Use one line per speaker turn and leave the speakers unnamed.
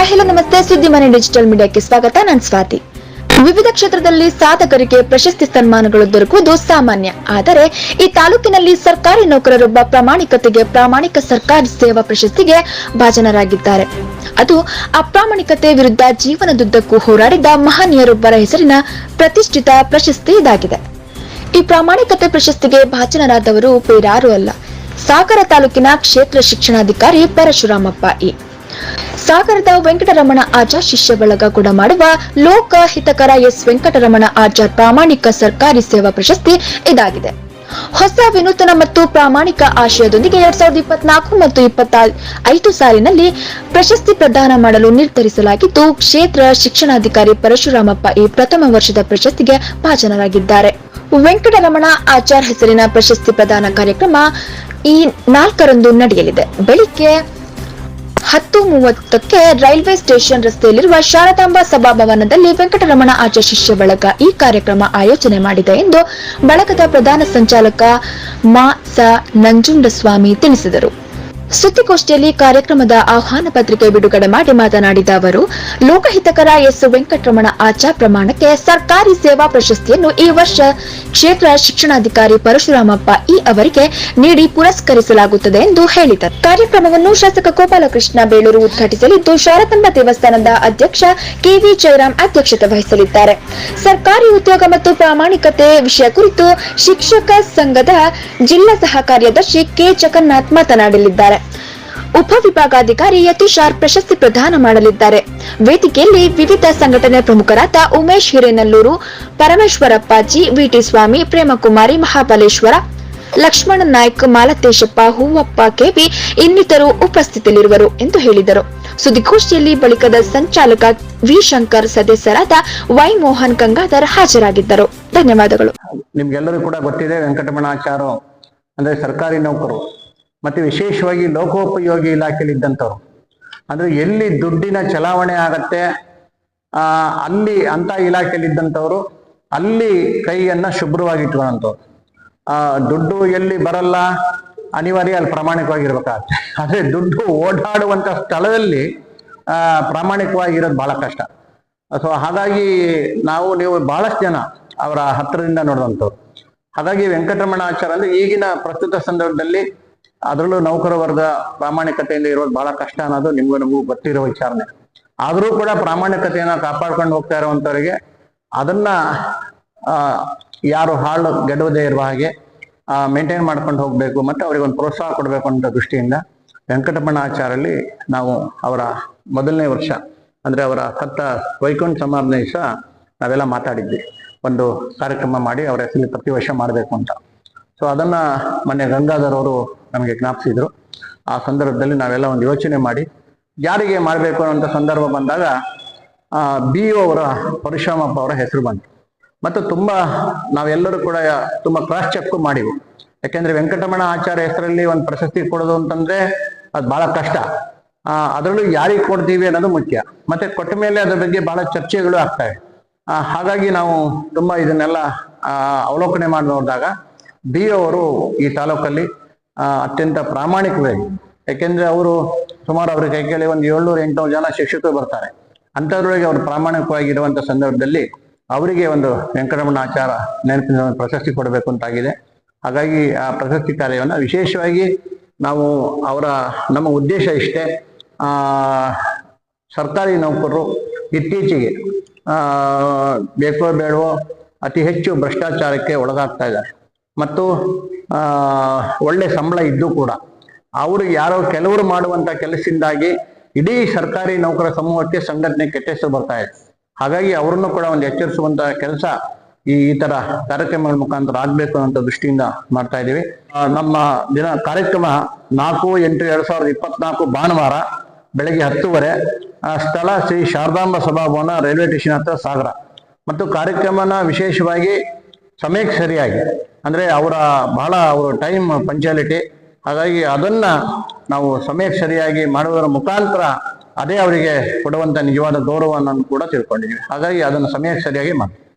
Hi hello ನಮಸ್ತೆ. ಸುದ್ದಿ ಮನೆ ಡಿಜಿಟಲ್ ಮೀಡಿಯಾಕ್ಕೆ ಸ್ವಾಗತ. ನಾನು ಸ್ವಾತಿ. ವಿವಿಧ ಕ್ಷೇತ್ರದಲ್ಲಿ ಸಾಧಕರಿಗೆ ಪ್ರಶಸ್ತಿ ಸನ್ಮಾನಗಳು ದೊರಕುವುದು ಸಾಮಾನ್ಯ. ಆದರೆ ಈ ತಾಲೂಕಿನಲ್ಲಿ ಸರ್ಕಾರಿ ನೌಕರರೊಬ್ಬ ಪ್ರಾಮಾಣಿಕತೆಗೆ ಪ್ರಾಮಾಣಿಕ ಸರ್ಕಾರಿ ಸೇವಾ ಪ್ರಶಸ್ತಿಗೆ ಭಾಜನರಾಗಿದ್ದಾರೆ. ಅದು ಅಪ್ರಾಮಾಣಿಕತೆ ವಿರುದ್ಧ ಜೀವನದುದ್ದಕ್ಕೂ ಹೋರಾಡಿದ ಮಹನೀಯರೊಬ್ಬರ ಹೆಸರಿನ ಪ್ರತಿಷ್ಠಿತ ಪ್ರಶಸ್ತಿ ಇದಾಗಿದೆ. ಈ ಪ್ರಾಮಾಣಿಕತೆ ಪ್ರಶಸ್ತಿಗೆ ಭಾಜನರಾದವರು ಬೇರಾರೂ ಅಲ್ಲ. ಸಾಗರ ತಾಲೂಕಿನ ಕ್ಷೇತ್ರ ಶಿಕ್ಷಣಾಧಿಕಾರಿ ಪರಶುರಾಮಪ್ಪ ಇ. ಸಾಗರದ ವೆಂಕಟರಮಣ ಆಚಾರ್ ಶಿಷ್ಯ ಬಳಗ ಕೂಡ ಮಾಡುವ ಲೋಕ ಹಿತಕರ ಎಸ್ ವೆಂಕಟರಮಣ ಆಚಾರ್ ಪ್ರಾಮಾಣಿಕ ಸರ್ಕಾರಿ ಸೇವಾ ಪ್ರಶಸ್ತಿ ಇದಾಗಿದೆ. ಹೊಸ ವಿನೂತನ ಮತ್ತು ಪ್ರಾಮಾಣಿಕ ಆಶಯದೊಂದಿಗೆ ಎರಡ್ ಸಾವಿರದ ಇಪ್ಪತ್ನಾಲ್ಕು ಮತ್ತು ಇಪ್ಪತ್ತ ಐದು ಸಾಲಿನಲ್ಲಿ ಪ್ರಶಸ್ತಿ ಪ್ರದಾನ ಮಾಡಲು ನಿರ್ಧರಿಸಲಾಗಿದ್ದು, ಕ್ಷೇತ್ರ ಶಿಕ್ಷಣಾಧಿಕಾರಿ ಪರಶುರಾಮಪ್ಪ ಈ ಪ್ರಥಮ ವರ್ಷದ ಪ್ರಶಸ್ತಿಗೆ ಭಾಜನರಾಗಿದ್ದಾರೆ. ವೆಂಕಟರಮಣ ಆಚಾರ್ ಹೆಸರಿನ ಪ್ರಶಸ್ತಿ ಪ್ರದಾನ ಕಾರ್ಯಕ್ರಮ ಈ ನಾಲ್ಕರಂದು ನಡೆಯಲಿದೆ. ಬೆಳಿಗ್ಗೆ ಹತ್ತು ಮೂವತ್ತಕ್ಕೆ ರೈಲ್ವೆ ಸ್ಟೇಷನ್ ರಸ್ತೆಯಲ್ಲಿರುವ ಶಾರದಾಂಬಾ ಸಭಾಭವನದಲ್ಲಿ ವೆಂಕಟರಮಣ ಆಚಾರ್ಯ ಶಿಷ್ಯ ಬಳಗ ಈ ಕಾರ್ಯಕ್ರಮ ಆಯೋಜನೆ ಮಾಡಿದೆ ಎಂದು ಬಳಗದ ಪ್ರಧಾನ ಸಂಚಾಲಕ ಮಾ ಸ ನಂಜುಂಡಸ್ವಾಮಿ ತಿಳಿಸಿದರು. ಸುದ್ದಿಗೋಷ್ಠಿಯಲ್ಲಿ ಕಾರ್ಯಕ್ರಮದ ಆಹ್ವಾನ ಪತ್ರಿಕೆ ಬಿಡುಗಡೆ ಮಾಡಿ ಮಾತನಾಡಿದ ಅವರು, ಲೋಕಹಿತಕರ ಎಸ್ ವೆಂಕಟರಮಣ ಆಚಾರ್ ಪ್ರಮಾಣಕ್ಕೆ ಸರ್ಕಾರಿ ಸೇವಾ ಪ್ರಶಸ್ತಿಯನ್ನು ಈ ವರ್ಷ ಕ್ಷೇತ್ರ ಶಿಕ್ಷಣಾಧಿಕಾರಿ ಪರಶುರಾಮಪ್ಪ ಇ ಅವರಿಗೆ ನೀಡಿ ಪುರಸ್ಕರಿಸಲಾಗುತ್ತದೆ ಎಂದು ಹೇಳಿದರು. ಕಾರ್ಯಕ್ರಮವನ್ನು ಶಾಸಕ ಗೋಪಾಲಕೃಷ್ಣ ಬೇಳೂರು ಉದ್ಘಾಟಿಸಲಿದ್ದು ಶಾರದಾಂಬ ದೇವಸ್ಥಾನದ ಅಧ್ಯಕ್ಷ ಕೆವಿ ಜಯರಾಮ್ ಅಧ್ಯಕ್ಷತೆ ವಹಿಸಲಿದ್ದಾರೆ. ಸರ್ಕಾರಿ ಉದ್ಯೋಗ ಮತ್ತು ಪ್ರಾಮಾಣಿಕತೆ ವಿಷಯ ಕುರಿತು ಶಿಕ್ಷಕ ಸಂಘದ ಜಿಲ್ಲಾ ಸಹ ಕಾರ್ಯದರ್ಶಿ ಕೆ. ಜಗನ್ನಾಥ್ ಮಾತನಾಡಲಿದ್ದಾರೆ. ಉಪವಿಭಾಗಾಧಿಕಾರಿ ಯತೀಶ್ ಆರ್ ಪ್ರಶಸ್ತಿ ಪ್ರದಾನ ಮಾಡಲಿದ್ದಾರೆ. ವೇದಿಕೆಯಲ್ಲಿ ವಿವಿಧ ಸಂಘಟನೆ ಪ್ರಮುಖರಾದ Umesh Hirenallur Parameshwarappaji V T Swamy, Premakumari Mahabaleshwar, Lakshmana Naik, Malateshappa, Hoovappa K V ಇನ್ನಿತರು ಉಪಸ್ಥಿತಿಯಲ್ಲಿರುವರು ಎಂದು ಹೇಳಿದರು. ಸುದ್ದಿಗೋಷ್ಠಿಯಲ್ಲಿ ಬಳಿಕದ ಸಂಚಾಲಕ ವಿ ಶಂಕರ್ ಸದಸ್ಯರಾದ ವೈ ಮೋಹನ್ ಗಂಗಾಧರ್ ಹಾಜರಾಗಿದ್ದರು. ಧನ್ಯವಾದಗಳು.
ನಿಮ್ಗೆಲ್ಲರೂ ಕೂಡ ಗೊತ್ತಿದೆ ವೆಂಕಟರಮಣಾಚಾರು ಅಂದ್ರೆ ಸರ್ಕಾರಿ ನೌಕರು. ಮತ್ತೆ ವಿಶೇಷವಾಗಿ ಲೋಕೋಪಯೋಗಿ ಇಲಾಖೆಯಲ್ಲಿ ಇದ್ದಂಥವ್ರು ಅಂದ್ರೆ ಎಲ್ಲಿ ದುಡ್ಡಿನ ಚಲಾವಣೆ ಆಗತ್ತೆ ಅಲ್ಲಿ ಅಂತ ಇಲಾಖೆಯಲ್ಲಿ ಇದ್ದಂಥವ್ರು ಅಲ್ಲಿ ಕೈಯನ್ನ ಶುಭ್ರವಾಗಿ ಆ, ದುಡ್ಡು ಎಲ್ಲಿ ಬರಲ್ಲ, ಅನಿವಾರ್ಯ ಅಲ್ಲಿ ಪ್ರಾಮಾಣಿಕವಾಗಿರ್ಬೇಕಾಗತ್ತೆ. ಆದ್ರೆ ದುಡ್ಡು ಓಡಾಡುವಂತ ಸ್ಥಳದಲ್ಲಿ ಪ್ರಾಮಾಣಿಕವಾಗಿರೋದು ಬಹಳ ಕಷ್ಟ. ಸೊ ಹಾಗಾಗಿ ನಾವು, ನೀವು ಬಹಳಷ್ಟು ಜನ ಅವರ ಹತ್ತಿರದಿಂದ ನೋಡುವಂಥವ್ರು ಹಾಗಾಗಿ ವೆಂಕಟರಮಣ ಆಚಾರ ಅಂದ್ರೆ ಈಗಿನ ಪ್ರಸ್ತುತ ಸಂದರ್ಭದಲ್ಲಿ ಅದರಲ್ಲೂ ನೌಕರ ವರ್ಗ ಪ್ರಾಮಾಣಿಕತೆಯಿಂದ ಇರೋದು ಬಹಳ ಕಷ್ಟ ಅನ್ನೋದು ನಿಮ್ಗೂ ನಮಗೂ ಗೊತ್ತಿರೋ ವಿಚಾರಣೆ. ಆದರೂ ಕೂಡ ಪ್ರಾಮಾಣಿಕತೆಯನ್ನ ಕಾಪಾಡ್ಕೊಂಡು ಹೋಗ್ತಾ ಇರುವಂತವರಿಗೆ ಅದನ್ನ ಯಾರು ಹಾಳು ಗೆಡುವುದೇ ಇರುವ ಹಾಗೆ ಮೇಂಟೈನ್ ಮಾಡ್ಕೊಂಡು ಹೋಗ್ಬೇಕು ಮತ್ತೆ ಅವರಿಗೆ ಒಂದು ಪ್ರೋತ್ಸಾಹ ಕೊಡಬೇಕು ಅಂತ ದೃಷ್ಟಿಯಿಂದ ವೆಂಕಟರಮಣ ಆಚಾರಲ್ಲಿ ನಾವು ಅವರ ಮೊದಲನೇ ವರ್ಷ ಅಂದರೆ ಅವರ ಸತ್ತ ವೈಕುಂಠ ಸಮಾರಂಭ ನಾವೆಲ್ಲ ಮಾತಾಡಿದ್ವಿ. ಒಂದು ಕಾರ್ಯಕ್ರಮ ಮಾಡಿ ಅವರ ಹೆಸರಲ್ಲಿ ಪ್ರತಿ ವರ್ಷ ಮಾಡಬೇಕು ಅಂತ. ಸೊ ಅದನ್ನ ಮೊನ್ನೆ ಗಂಗಾಧರ್ ಅವರು ನಮಗೆ ಜ್ಞಾಪಿಸಿದ್ರು. ಆ ಸಂದರ್ಭದಲ್ಲಿ ನಾವೆಲ್ಲ ಒಂದು ಯೋಚನೆ ಮಾಡಿ, ಯಾರಿಗೆ ಮಾಡಬೇಕು ಅನ್ನೋಂಥ ಸಂದರ್ಭ ಬಂದಾಗ ಬಿ ಅವರ ಪರಶುರಾಮಪ್ಪ ಅವರ ಹೆಸರು ಬಂತು. ಮತ್ತು ತುಂಬಾ ನಾವೆಲ್ಲರೂ ಕೂಡ ತುಂಬಾ ಕ್ರಾಸ್ ಚೆಕ್ ಮಾಡಿವು ಯಾಕೆಂದ್ರೆ ವೆಂಕಟರಮಣ ಆಚಾರ್ಯ ಹೆಸರಲ್ಲಿ ಒಂದು ಪ್ರಶಸ್ತಿ ಕೊಡೋದು ಅಂತಂದ್ರೆ ಅದು ಬಹಳ ಕಷ್ಟ. ಅದರಲ್ಲೂ ಯಾರಿಗೆ ಕೊಡ್ತೀವಿ ಅನ್ನೋದು ಮುಖ್ಯ. ಮತ್ತೆ ಕೊಟ್ಟ ಮೇಲೆ ಅದ್ರ ಬಗ್ಗೆ ಬಹಳ ಚರ್ಚೆಗಳು ಆಗ್ತವೆ ಹಾಗಾಗಿ ನಾವು ತುಂಬಾ ಇದನ್ನೆಲ್ಲ ಅವಲೋಕನೆ ಮಾಡಿ ನೋಡಿದಾಗ ಬಿ ಅವರು ಈ ತಾಲೂಕಲ್ಲಿ ಅತ್ಯಂತ ಪ್ರಾಮಾಣಿಕವಾಗಿ ಯಾಕೆಂದ್ರೆ ಅವರು ಸುಮಾರು ಅವ್ರಿಗೆ ಕೈ ಕೇಳಿ ಒಂದು ಏಳ್ನೂರು ಎಂಟುನೂರು ಜನ ಶಿಕ್ಷಕರು ಬರ್ತಾರೆ. ಅಂಥದ್ರೊಳಗೆ ಅವರು ಪ್ರಾಮಾಣಿಕವಾಗಿರುವಂಥ ಸಂದರ್ಭದಲ್ಲಿ ಅವರಿಗೆ ಒಂದು ವೆಂಕಟರಮಣ ಆಚಾರ ನೆನಪಿನ ಪ್ರಶಸ್ತಿ ಕೊಡಬೇಕು ಅಂತಾಗಿದೆ. ಹಾಗಾಗಿ ಆ ಪ್ರಶಸ್ತಿ ಕಾರ್ಯವನ್ನು ವಿಶೇಷವಾಗಿ ನಾವು ಅವರ, ನಮ್ಮ ಉದ್ದೇಶ ಇಷ್ಟೇ. ಸರ್ಕಾರಿ ನೌಕರರು ಇತ್ತೀಚೆಗೆ ಬೇಕೋ ಬೇಡವೋ ಅತಿ ಹೆಚ್ಚು ಭ್ರಷ್ಟಾಚಾರಕ್ಕೆ ಒಳಗಾಗ್ತಾ ಇದ್ದಾರೆ. ಮತ್ತು ಒಳ್ಳೆ ಸಂಬಳ ಇದ್ದು ಕೂಡ. ಅವರು ಯಾರೋ ಕೆಲವರು ಮಾಡುವಂತ ಕೆಲಸದಿಂದಾಗಿ ಇಡೀ ಸರ್ಕಾರಿ ನೌಕರ ಸಮೂಹಕ್ಕೆ ಸಂಘಟನೆ ಕೆಟ್ಟ ಹೆಸರು ಬರ್ತಾ ಇದೆ. ಹಾಗಾಗಿ ಅವರನ್ನು ಕೂಡ ಒಂದು ಎಚ್ಚರಿಸುವಂತ ಕೆಲಸ ಈ ಈ ತರ ಕಾರ್ಯಕ್ರಮಗಳ ಮುಖಾಂತರ ಆಗ್ಬೇಕು ಅಂತ ದೃಷ್ಟಿಯಿಂದ ಮಾಡ್ತಾ ಇದ್ದೀವಿ. ನಮ್ಮ ದಿನ ಕಾರ್ಯಕ್ರಮ ನಾಲ್ಕು, ಎಂಟು, ಎರಡ್ ಸಾವಿರದ ಇಪ್ಪತ್ನಾಲ್ಕು ಭಾನುವಾರ ಬೆಳಗ್ಗೆ ಹತ್ತುವರೆ ಸ್ಥಳ ಶ್ರೀ ಶಾರದಾಂಬ ಸಭಾಭವನ ರೈಲ್ವೆ ಸ್ಟೇಷನ್ ಹತ್ರ ಸಾಗರ. ಮತ್ತು ಕಾರ್ಯಕ್ರಮನ ವಿಶೇಷವಾಗಿ ಸಮಯಕ್ಕೆ ಸರಿಯಾಗಿ ಅಂದ್ರೆ ಅವರ ಬಹಳ ಅವರ ಟೈಮ್ ಪಂಚಾಲಿಟಿ ಹಾಗಾಗಿ ಅದನ್ನ ನಾವು ಸಮಯಕ್ಕೆ ಸರಿಯಾಗಿ ಮಾಡುವುದರ ಮುಖಾಂತರ ಅದೇ ಅವರಿಗೆ ಕೊಡುವಂತ ನಿಜವಾದ ಗೌರವವನ್ನು ಕೂಡ ತಿಳ್ಕೊಂಡಿದ್ದೀವಿ. ಹಾಗಾಗಿ ಅದನ್ನು ಸಮಯಕ್ಕೆ ಸರಿಯಾಗಿ ಮಾಡಿ